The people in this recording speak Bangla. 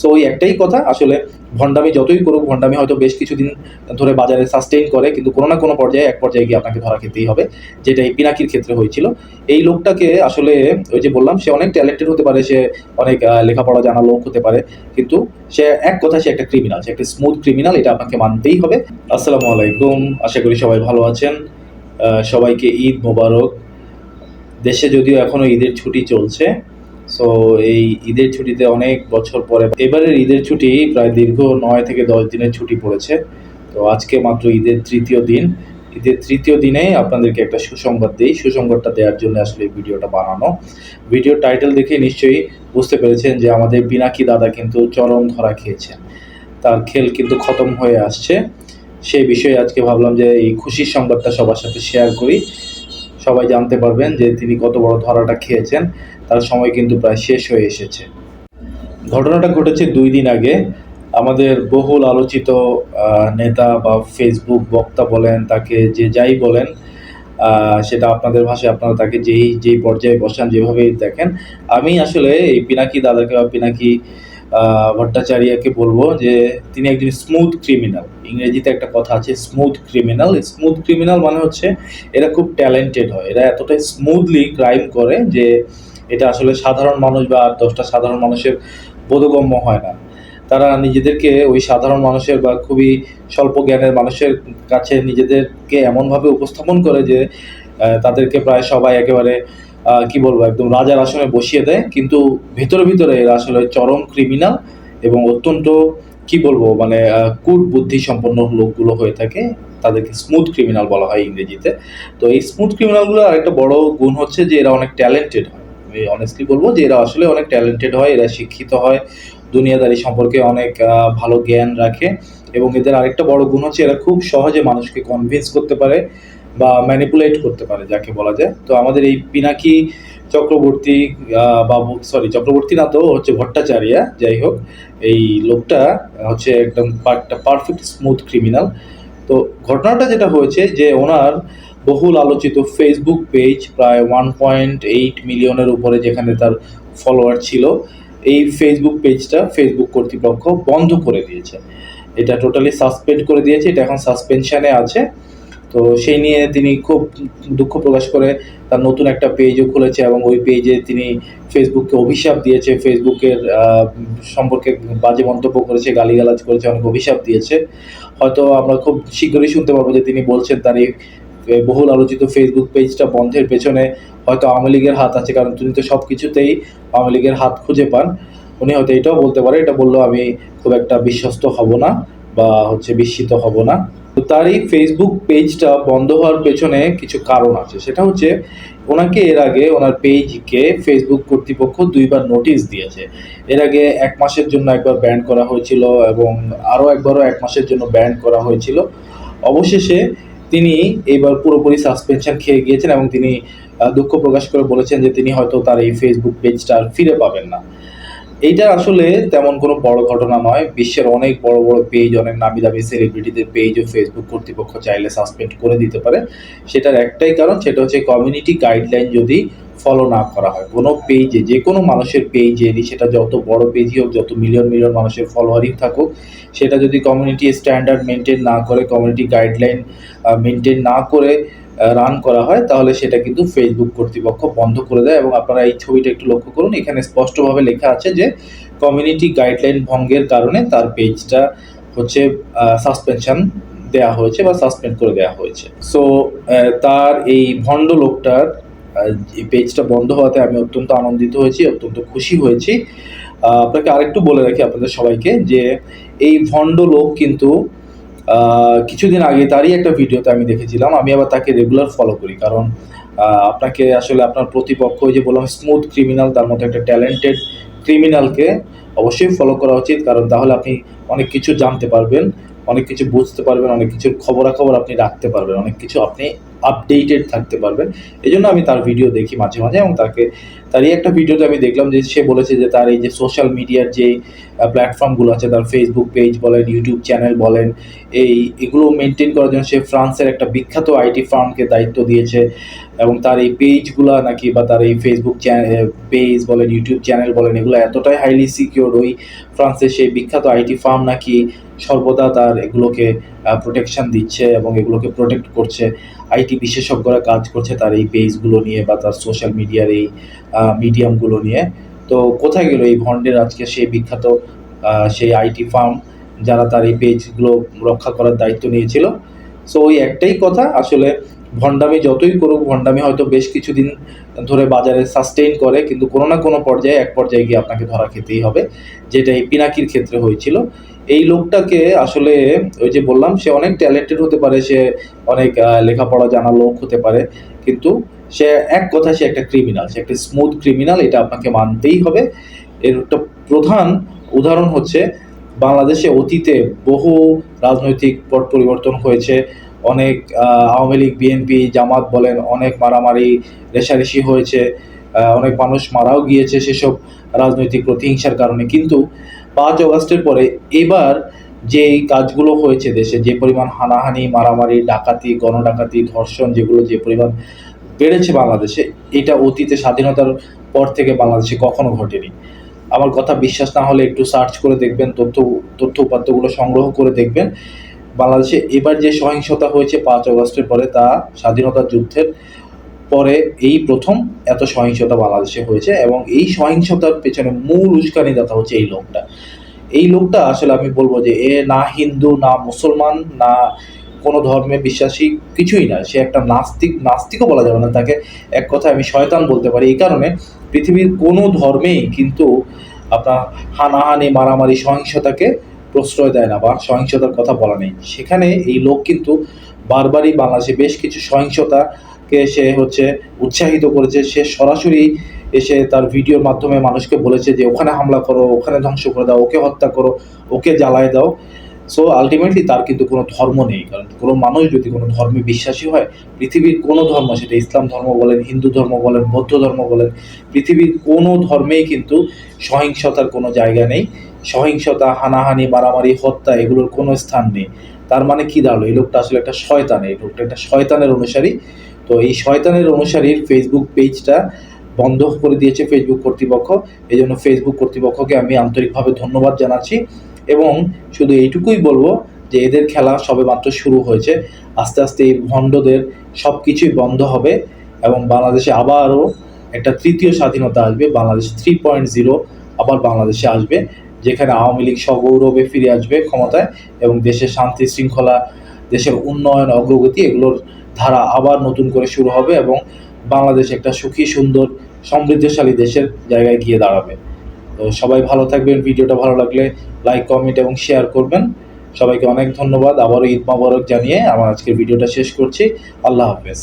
সো ওই একটাই কথা। আসলে ভণ্ডামি যতই করুক, ভণ্ডামি হয়তো বেশ কিছুদিন ধরে বাজারে সাস্টেইন করে, কিন্তু কোনো না কোনো পর্যায়ে এক পর্যায়ে গিয়ে আপনাকে ধরা খেতেই হবে যেটা এই পিনাকির ক্ষেত্রে হয়েছিল। এই লোকটাকে আসলে ওই যে বললাম, সে অনেক ট্যালেন্টেড হতে পারে, সে অনেক লেখাপড়া জানা লোক হতে পারে, কিন্তু সে এক কথা সে একটা ক্রিমিনাল সে একটা স্মুথ ক্রিমিনাল এটা আপনাকে মানতেই হবে। আসসালামু আলাইকুম, আশা করি সবাই ভালো আছেন। সবাইকে ঈদ মোবারক। দেশে যদিও এখনও ঈদের ছুটি চলছে সো এই ঈদের ছুটিতে অনেক বছর পরে, এবারের ঈদের ছুটি প্রায় দীর্ঘ নয় থেকে দশ দিনের ছুটি পড়েছে। তো আজকে মাত্র ঈদের তৃতীয় দিন। ঈদের তৃতীয় দিনে আপনাদেরকে একটা সুসংবাদ দিই। সুসংবাদটা দেওয়ার জন্য আসলে এই ভিডিওটা বানানো। ভিডিও টাইটেল দেখে নিশ্চয়ই বুঝতে পেরেছেন যে আমাদের পিনাকি দাদা কিন্তু চরম ধরা খেয়েছেন। তার খেল কিন্তু খতম হয়ে আসছে। সেই বিষয়ে আজকে ভাবলাম যে এই খুশির সংবাদটা সবার সাথে শেয়ার করি। সবাই জানতে পারবেন যে তিনি কত বড় ধরাটা খেয়েছেন। তার সময় কিন্তু প্রায় শেষ হয়ে এসেছে। ঘটনাটা ঘটেছে দুই দিন আগে। আমাদের বহুল আলোচিত নেতা বা ফেসবুক বক্তা বলেন, তাকে যে যাই বলেন সেটা আপনাদের ভাষায় আপনারা তাকে যেই যেই পর্যায়ে বসান, যেভাবেই দেখেন। আমি আসলে এই পিনাকি দাদাকে বা পিনাকি ভট্টাচার্যকে বলব যে তিনি একজন স্মুথ ক্রিমিনাল ইংরেজিতে একটা কথা আছে স্মুথ ক্রিমিনাল স্মুথ ক্রিমিনাল মানে হচ্ছে এরা খুব ট্যালেন্টেড হয়। এরা এতটাই স্মুথলি ক্রাইম করে যে এটা আসলে সাধারণ মানুষ বা আর দশটা সাধারণ মানুষের বোধগম্য হয় না। তারা নিজেদেরকে ওই সাধারণ মানুষের বা খুবই স্বল্প জ্ঞানের মানুষের কাছে নিজেদেরকে এমনভাবে উপস্থাপন করে যে তাদেরকে প্রায় সবাই একেবারে কি বলব, একদম রাজার আসনে বসিয়ে দেয়, কিন্তু ভিতরে ভিতরে এরা আসলে চরম ক্রিমিনাল এবং অত্যন্ত, কি বলব মানে কূট বুদ্ধি সম্পন্ন লোকগুলো হয়ে থাকে, তাদেরকে স্মুথ ক্রিমিনাল বলা হয় ইংরেজিতে। তো এই স্মুথ ক্রিমিনালগুলোর আরেকটা বড় গুণ হচ্ছে যে এরা অনেক ট্যালেন্টেড হয়। আমি অনেস্টলি বলব যে এরা আসলে অনেক ট্যালেন্টেড হয়, এরা শিক্ষিত হয়, দুনিয়াদারি সম্পর্কে অনেক ভালো জ্ঞান রাখে এবং এদের আরেকটা বড় গুণ হচ্ছে এরা খুব সহজে মানুষকে কনভিন্স করতে পারে বা ম্যানিপুলেট করতে পারে, যাকে বলা যায়। তো আমাদের এই পিনাকি চক্রবর্তী বাবু সরি চক্রবর্তী না তো, হচ্ছে ভট্টাচার্য, যাই হোক, এই লোকটা হচ্ছে একদম পারফেক্ট স্মুথ ক্রিমিনাল তো ঘটনাটা যেটা হয়েছে যে ওনার বহুল আলোচিত ফেসবুক পেজ প্রায় ওয়ান পয়েন্ট এইট মিলিয়নের উপরে যেখানে তার ফলোয়ার ছিল, এই ফেসবুক পেজটা ফেসবুক কর্তৃপক্ষ বন্ধ করে দিয়েছে। এটা টোটালি সাসপেন্ড করে দিয়েছে, এটা এখন সাসপেনশানে আছে। তো সেই নিয়ে তিনি খুব দুঃখ প্রকাশ করে তার নতুন একটা পেজও খুলেছে এবং ওই পেজে তিনি ফেসবুককে অভিশাপ দিয়েছে। ফেসবুকের সম্পর্কে বাজে মন্তব্য করেছে, গালিগালাজ করেছে, অনেক অভিশাপ দিয়েছে। হয়তো আমরা খুব শীঘ্রই শুনতে পারব যে তিনি বলছেন তার এই বহুল আলোচিত ফেসবুক পেজটা বন্ধের পেছনে হয়তো আওয়ামী লীগের হাত আছে, কারণ তিনি তো সব কিছুতেই আওয়ামী লীগের হাত খুঁজে পান। উনি হয়তো এটাও বলতে পারে, এটা বললেও আমি খুব একটা বিশ্বস্ত হব না বা হচ্ছে বিস্মিত হব না। তো তার এই ফেসবুক পেজটা বন্ধ হওয়ার পেছনে কিছু কারণ আছে। সেটা হচ্ছে, ওনাকে এর আগে ওনার পেজকে ফেসবুক কর্তৃপক্ষ দুইবার নোটিশ দিয়েছে। এর আগে এক মাসের জন্য একবার ব্যান করা হয়েছিল এবং আরও একবারও এক মাসের জন্য ব্যান করা হয়েছিল। অবশেষে তিনি এইবার পুরোপুরি সাসপেনশন খেয়ে গিয়েছেন এবং তিনি দুঃখ প্রকাশ করে বলেছেন যে তিনি হয়তো তার এই ফেসবুক পেজটা আর ফিরে পাবেন না। এইটা আসলে তেমন কোনো বড় ঘটনা নয়। বিশ্বের অনেক বড় বড় পেজ অনেক নামি দামি সেলিব্রিটিদের পেজও ফেসবুক কর্তৃপক্ষ চাইলে সাসপেন্ড করে দিতে পারে। সেটার একটাই কারণ, সেটা হচ্ছে কমিউনিটি গাইডলাইন যদি ফলো না করা হয়। কোনো পেজে যে কোনো মানুষের পেজেরই সেটা যত বড় পেজই হোক, যত মিলিয়ন মিলিয়ন মানুষের ফলোয়ারই থাকুক, সেটা যদি কমিউনিটি স্ট্যান্ডার্ড মেনটেন না করে কমিউনিটি গাইডলাইন মেনটেন না করে রান করা হয়, তাহলে সেটা কিন্তু ফেসবুক কর্তৃপক্ষ বন্ধ করে দেয় এবং আপনারা এই ছবিটা একটু লক্ষ্য করুন, এখানে স্পষ্টভাবে লেখা আছে যে কমিউনিটি গাইডলাইন ভঙ্গের কারণে তার পেজটা হচ্ছে সাসপেনশন দেয়া হয়েছে বা সাসপেন্ড করে দেওয়া হয়েছে। সো তার এই ভণ্ড লোকটার পেজটা বন্ধ হওয়াতে আমি অত্যন্ত আনন্দিত হয়েছি, অত্যন্ত খুশি হয়েছি। আপনাকে আরেকটু বলে রাখি আপনাদের সবাইকে যে এই ভণ্ড লোক কিন্তু কিছুদিন আগে তারই একটা ভিডিওতে আমি দেখেছিলাম। আমি আবার তাকে রেগুলার ফলো করি কারণ আপনাকে আসলে আপনার প্রতিপক্ষ যে বললাম স্মুথ ক্রিমিনাল তার মতো একটা ট্যালেন্টেড ক্রিমিনালকে অবশ্যই ফলো করা উচিত। কারণ তাহলে আপনি অনেক কিছু জানতে পারবেন, অনেক কিছু বুঝতে পারবেন, অনেক কিছুর খবরাখবর আপনি রাখতে পারবেন, অনেক কিছু আপনি আপডেটেড থাকতে পারবেন। এই জন্য আমি তার ভিডিও দেখি মাঝে মাঝে এবং তাকে তারই একটা ভিডিওতে আমি দেখলাম যে সে বলেছে যে তার এই যে সোশ্যাল মিডিয়ার যে প্ল্যাটফর্মগুলো আছে, তার ফেসবুক পেজ বলেন ইউটিউব চ্যানেল বলেন, এই, এগুলো মেনটেন করার জন্য সে ফ্রান্সের একটা বিখ্যাত আইটি ফার্মকে দায়িত্ব দিয়েছে এবং তার এই পেজগুলো নাকি বা তার এই ফেসবুক পেজ বলেন ইউটিউব চ্যানেল বলেন, এগুলো এতটাই হাইলি সিকিউর ওই ফ্রান্সের সেই বিখ্যাত আইটি ফার্ম নাকি সর্বদা তার এগুলোকে প্রোটেকশন দিচ্ছে এবং এগুলোকে প্রোটেক্ট করছে। আইটি বিশেষজ্ঞরা কাজ করছে তার এই পেজগুলো নিয়ে বা তার সোশ্যাল মিডিয়ার এই মিডিয়ামগুলো নিয়ে। তো কোথায় গেল এই ভন্ডের আজকে সেই বিখ্যাত সেই আইটি ফার্ম যারা তার এই পেজগুলো রক্ষা করার দায়িত্ব নিয়েছিল? সো ওই একটাই কথা। আসলে ভণ্ডামি যতই করুক, ভণ্ডামি হয়তো বেশ কিছুদিন ধরে বাজারে সাস্টেইন করে, কিন্তু কোনো না কোনো পর্যায়ে এক পর্যায়ে গিয়ে আপনাকে ধরা খেতেই হবে, যেটা এই পিনাকির ক্ষেত্রে হয়েছিল। এই লোকটাকে আসলে ওই যে বললাম, সে অনেক ট্যালেন্টেড হতে পারে, সে অনেক লেখাপড়া জানা লোক হতে পারে, কিন্তু সে এক কথা সে একটা ক্রিমিনাল সে একটা স্মুথ ক্রিমিনাল এটা আপনাকে মানতেই হবে। এর একটা প্রধান উদাহরণ হচ্ছে, বাংলাদেশে অতীতে বহু রাজনৈতিক পট পরিবর্তন হয়েছে। অনেক আওয়ামী লীগ বিএনপি জামাত বলেন, অনেক মারামারি, রেশারেশি হয়েছে অনেক মানুষ মারাও গিয়েছে সেসব রাজনৈতিক প্রতিহিংসার কারণে। কিন্তু পাঁচ অগস্টের পরে এবার যে কাজগুলো হয়েছে দেশে, যে পরিমাণ হানাহানি, মারামারি, ডাকাতি, গণডাকাতি, ধর্ষণ যেগুলো যে পরিমাণ বেড়েছে বাংলাদেশে, এটা অতীতে স্বাধীনতার পর থেকে বাংলাদেশে কখনো ঘটেনি। আমার কথা বিশ্বাস না হলে একটু সার্চ করে দেখবেন, তথ্য তথ্য উপাত্তগুলো সংগ্রহ করে দেখবেন। বাংলাদেশে এবার যে সহিংসতা হয়েছে পাঁচ অগস্টের পরে তা স্বাধীনতা যুদ্ধের পরে এই প্রথম এত সহিংসতা বাংলাদেশে হয়েছে এবং এই সহিংসতার পেছনে মূল উস্কানিদাতা হচ্ছে এই লোকটা। এই লোকটা আসলে আমি বলব যে এ না হিন্দু, না মুসলমান, না কোনো ধর্মে বিশ্বাসী কিছুই না। সে একটা নাস্তিক, নাস্তিকও বলা যাবে না। তাকে এক কথায় আমি শয়তান বলতে পারি। এই কারণে পৃথিবীর কোনো ধর্মেই কিন্তু আপনার হানাহানি, মারামারি, সহিংসতাকে প্রশ্রয় দেয় না বা সহিংসতার কথা বলা নেই। সেখানে এই লোক কিন্তু বারবারই বাংলাদেশে বেশ কিছু সহিংসতাকে সে হচ্ছে উৎসাহিত করেছে, সে সরাসরি এসে তার ভিডিওর মাধ্যমে মানুষকে বলেছে যে ওখানে হামলা করো, ওখানে ধ্বংস করে দাও, ওকে হত্যা করো, ওকে জ্বালায় দাও। সো আলটিমেটলি তার কিন্তু কোনো ধর্ম নেই, কারণ কোনো মানুষ যদি কোনো ধর্মে বিশ্বাসী হয়, পৃথিবীর কোনো ধর্ম, সেটা ইসলাম ধর্ম বলেন, হিন্দু ধর্ম বলেন, বৌদ্ধ ধর্ম বলেন, পৃথিবীর কোনো ধর্মেই কিন্তু সহিংসতার কোনো জায়গা নেই। সহিংসতা, হানাহানি, মারামারি, হত্যা এগুলোর কোনো স্থান নেই। তার মানে কি দাঁড়াল? এই লোকটা আসলে একটা শয়তান, এই লোকটা একটা শয়তানের অনুসারী। তো এই শয়তানের অনুসারীর ফেসবুক পেজটা বন্ধ করে দিয়েছে ফেসবুক কর্তৃপক্ষ। এই জন্য ফেসবুক কর্তৃপক্ষকে আমি আন্তরিকভাবে ধন্যবাদ জানাচ্ছি এবং শুধু এইটুকুই বলব যে এদের খেলা সবে মাত্র শুরু হয়েছে। আস্তে আস্তে এই ভণ্ডদের সব কিছুই বন্ধ হবে এবং বাংলাদেশে আবারও একটা তৃতীয় স্বাধীনতা আসবে। বাংলাদেশ থ্রি পয়েন্ট জিরো আবার বাংলাদেশে আসবে, যেখানে আওয়ামী লীগ সগৌরবে ফিরে আসবে ক্ষমতায় এবং দেশের শান্তি শৃঙ্খলা, দেশের উন্নয়ন, অগ্রগতি, এগুলোর ধারা আবার নতুন করে শুরু হবে এবং বাংলাদেশ একটা সুখী, সুন্দর, সমৃদ্ধশালী দেশের জায়গায় গিয়ে দাঁড়াবে। তো সবাই ভালো থাকবেন, ভিডিওটা ভালো লাগলে লাইক কমেন্ট এবং শেয়ার করবেন। সবাইকে অনেক ধন্যবাদ। আবারও ঈদ মাবারক জানিয়ে আমার আজকের ভিডিওটা শেষ করছি। আল্লাহ হাফেজ।